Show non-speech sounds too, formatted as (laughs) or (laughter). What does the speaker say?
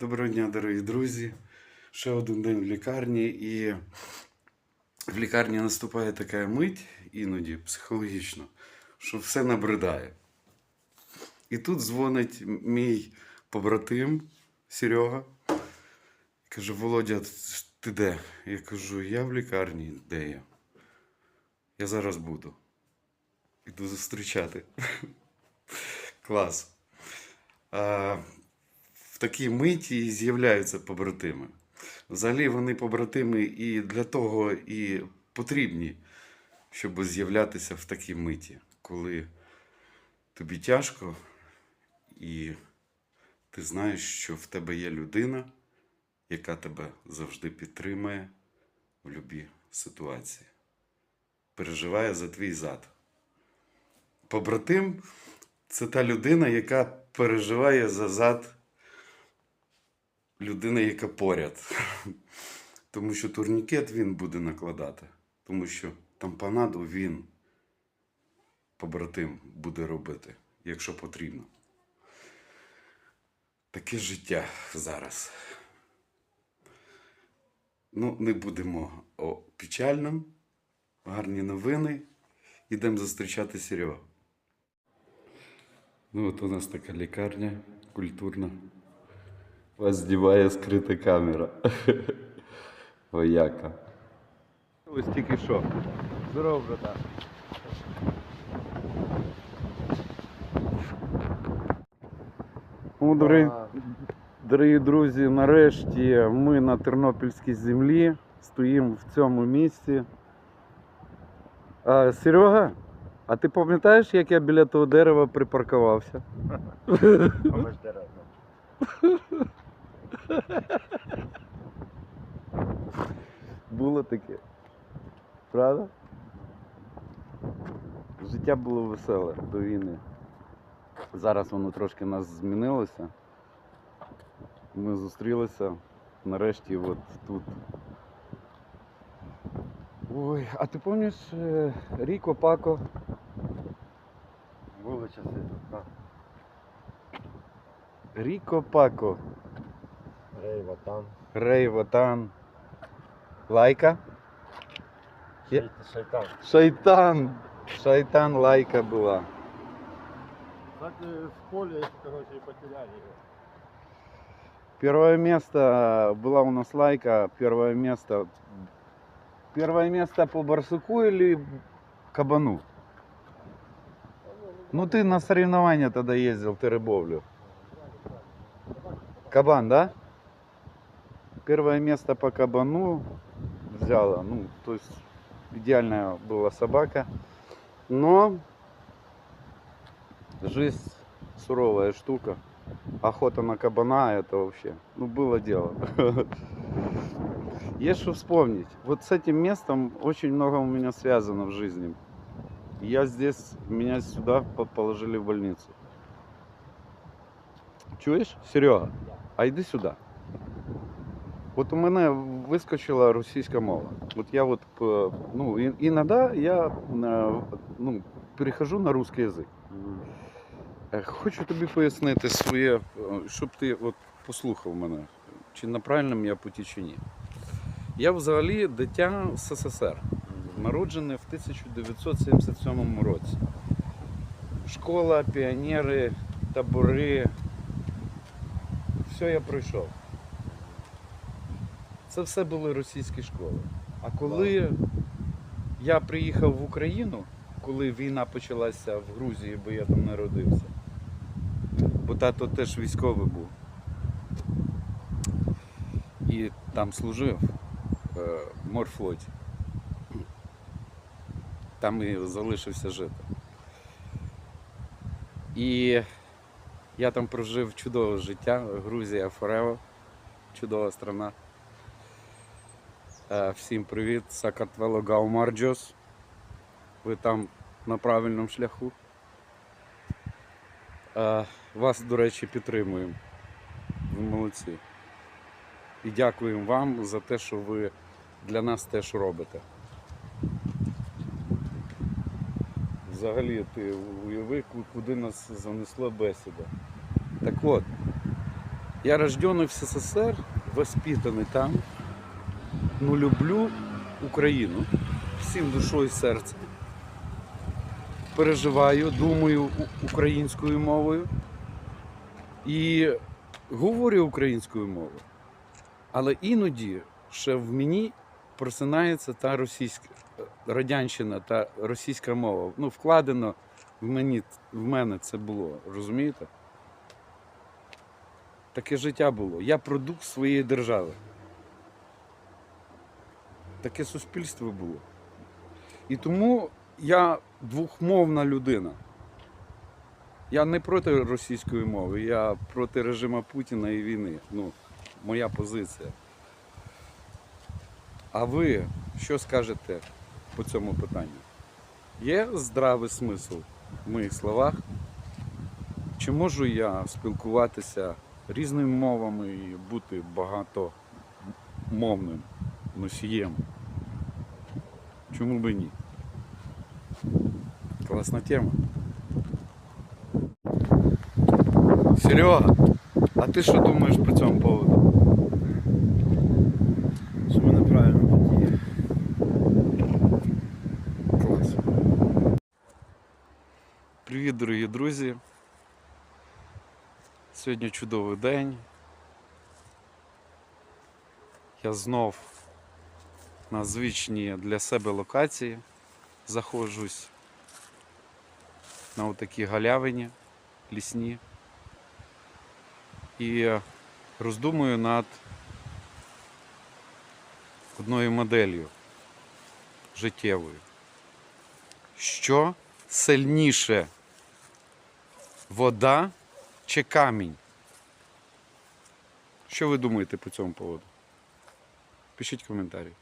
Доброго дня, дорогі друзі. Ще один день в лікарні, і в лікарні наступає така мить, іноді психологічно, що все набридає. І тут дзвонить мій побратим Серега. Каже: Володя, ти де? Я кажу, я в лікарні, де я? Я зараз буду. Іду зустрічати. (laughs) Клас. В такій миті і з'являються побратими. Взагалі вони побратими і для того і потрібні, щоб з'являтися в такій миті, коли тобі тяжко, і ти знаєш, що в тебе є людина, яка тебе завжди підтримує в будь-якій ситуації. Переживає за твій зад. Побратим це та людина, яка переживає за зад людини, яка поряд. (laughs) Тому що турнікет він буде накладати. Тому що тампонаду він, побратим, буде робити, якщо потрібно. Таке життя зараз. Ну, не будемо о печальному. Гарні новини. Ідемо зустрічати Серегу. Ну, от у нас така лікарня культурна. Вас здіває скрита камера. (laughs) Вояка. Ось тільки що. Здорово, братан. Ну, дорогі, дорогі друзі, нарешті ми на Тернопільській землі стоїмо в цьому місці. А, Серега, а ти пам'ятаєш, як я біля того дерева припаркувався? ми дерева. Було таке. Правда? Життя було веселе до війни. Зараз воно трошки нас змінилося. Ми зустрілися нарешті от тут. Ой, а ти пам'ятаєш е, Ріко Пако? Були часи. так. Ріко Пако, Рейва там. Рей Ватан, Лайка? Шей- Шайтан. Шайтан! Шайтан Лайка була. Кстати, в поле, короче, потеряли его. Первое место была у нас лайка. Первое место. Первое место по барсуку или кабану? Ну ты на соревнования тогда ездил, ты рыбовлю. Кабан, да? Первое место по кабану взяла. Ну, то есть идеальная была собака. Но жизнь суровая штука. Охота на кабана это вообще, ну было дело. (laughs) Есть что вспомнить. Вот с этим местом очень много у меня связано в жизни. Я здесь, меня сюда по- положили в больницу. Чуєш, Серега? А сюди. От у мене вискочила російська мова. От я от, е, ну, іноді я е, ну, перехожу на русский язик. Е, Хочу тобі пояснити своє, щоб ти от послухав мене, чи на правильному я путі, чи ні. Я взагалі дитя СССР, народжений в 1977 році. Школа, піонери, табори. Все я пройшов. Це все були російські школи. А коли я приїхав в Україну, коли війна почалася в Грузії, бо я там народився, бо тато теж військовий був. І там служив е, в морфлоті. Там і залишився жити. І я там прожив чудове життя. Грузія Форево, чудова страна. Е, Всім привіт, Сакартвело Гаумарджос. Ви там на правильному шляху. Е, Вас, до речі, підтримуємо. Ви молодці. І дякуємо вам за те, що ви для нас теж робите. Взагалі, ти уяви, куди нас занесла бесіда. Так от, Я рожденный в СССР, воспитанный там, но люблю Україну всім душою і серцем. Переживаю, думаю українською мовою і говорю українською мовою. Але іноді ще в мені просинається та російська е, радянщина та російська мова. Ну, вкладено в мені в мене це було, розумієте? Таке життя було. Я продукт своєї держави. Таке суспільство було. І тому я двохмовна людина. Я не проти російської мови, я проти режиму Путіна і війни. Ну, моя позиція. А ви що скажете по цьому питанню? Є здравий смисл в моїх словах? Чи можу я спілкуватися різними мовами і бути багатомовним носієм? Чому би ні? Класна тема. Серега, а ти що думаєш по цьому поводу? Що ми на правильному путі. Клас. Привіт, дорогі друзі. Сьогодні чудовий день. Я знов На звичні для себе локації заходжусь на отакій галявині лісні і роздумую над одною моделлю життєвою. Що сильніше вода чи камінь? Що ви думаєте по цьому поводу? Пишіть коментарі.